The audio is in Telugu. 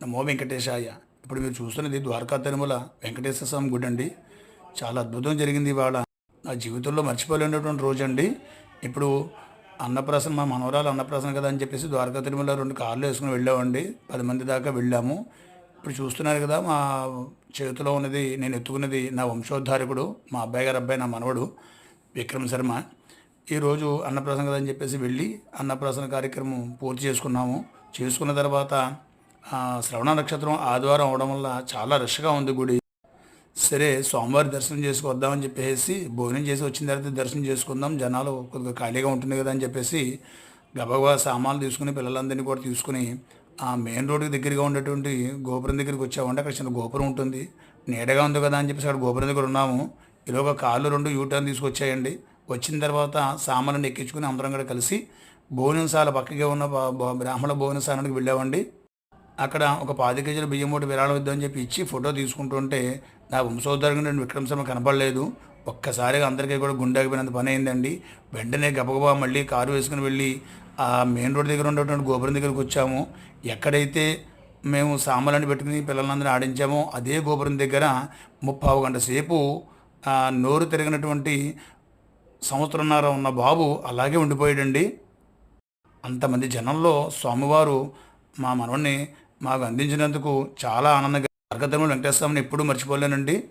నమో వెంకటేశాయ. ఇప్పుడు మీరు చూస్తున్నది ద్వారకా తిరుమల వెంకటేశ్వర స్వామి గుడి అండి చాలా అద్భుతం జరిగింది ఇవాళ. నా జీవితంలో మర్చిపోలేనటువంటి రోజు అండి ఇప్పుడు అన్నప్రాసన మా మనవరాలు అన్నప్రాసన కదా అని చెప్పేసి ద్వారకా తిరుమల రెండు కార్లు వేసుకుని వెళ్ళామండి. పది మంది దాకా వెళ్ళాము. ఇప్పుడు చూస్తున్నారు కదా మా చేతిలో ఉన్నది నేను ఎత్తుకున్నది నా వంశోద్ధారకుడు మా అబ్బాయి గారు అబ్బాయి నా మనవడు విక్రమ్ శర్మ. ఈరోజు అన్నప్రాసన కదా అని చెప్పేసి వెళ్ళి అన్నప్రాసన కార్యక్రమం పూర్తి చేసుకున్నాము. చేసుకున్న తర్వాత శ్రవణ నక్షత్రం ఆదివారం అవడం వల్ల చాలా రష్గా ఉంది గుడి. సరే సోమవారం దర్శనం చేసుకొద్దామని చెప్పేసి భోజనం చేసి వచ్చిన తర్వాత దర్శనం చేసుకుందాం. జనాలు కొద్దిగా ఖాళీగా ఉంటుంది కదా అని చెప్పేసి గబగబా సామాన్లు తీసుకుని పిల్లలందరినీ కూడా తీసుకుని ఆ మెయిన్ రోడ్డుకి దగ్గరగా ఉండేటువంటి గోపురం దగ్గరికి వచ్చామంటే అక్కడ చిన్న గోపురం ఉంటుంది. నీడగా ఉంది కదా అని చెప్పేసి అక్కడ గోపురం దగ్గర ఉన్నాము. ఈలోగా కాళ్ళు రెండు యూటర్న్ తీసుకొచ్చాయండి. వచ్చిన తర్వాత సామాన్లను ఎక్కించుకుని అందరం కూడా కలిసి భోజనశాల పక్కగా ఉన్న బ్రాహ్మణ భోజనశాలకు వెళ్ళామండి. అక్కడ ఒక పాతి కేజీల బియ్యం మూట విరాళం ఇద్దామని చెప్పి ఇచ్చి ఫోటో తీసుకుంటుంటే నా వంశోద్ధారకుడు నేను విక్రమ్ శర్మ కనపడలేదు. ఒక్కసారిగా అందరికీ కూడా గుండెకిపోయినంత పని అయిందండి. వెంటనే గబగబా మళ్ళీ కారు వేసుకుని వెళ్ళి ఆ మెయిన్ రోడ్ దగ్గర ఉన్నటువంటి గోపురం దగ్గరికి వచ్చాము. ఎక్కడైతే మేము సామాన్లను పెట్టుకుని పిల్లలందరినీ ఆడించామో అదే గోపురం దగ్గర ముప్పావు గంట సేపు నోరు తిరిగినటువంటి సంవత్సరంన్నర ఉన్న బాబు అలాగే ఉండిపోయాడండి. అంతమంది జనంలో స్వామివారు మా మనవణ్ణి మాకు అందించినందుకు చాలా ఆనందంగా అర్గతములు వెంకటేశ్వరని ఎప్పుడూ మర్చిపోలేనండి.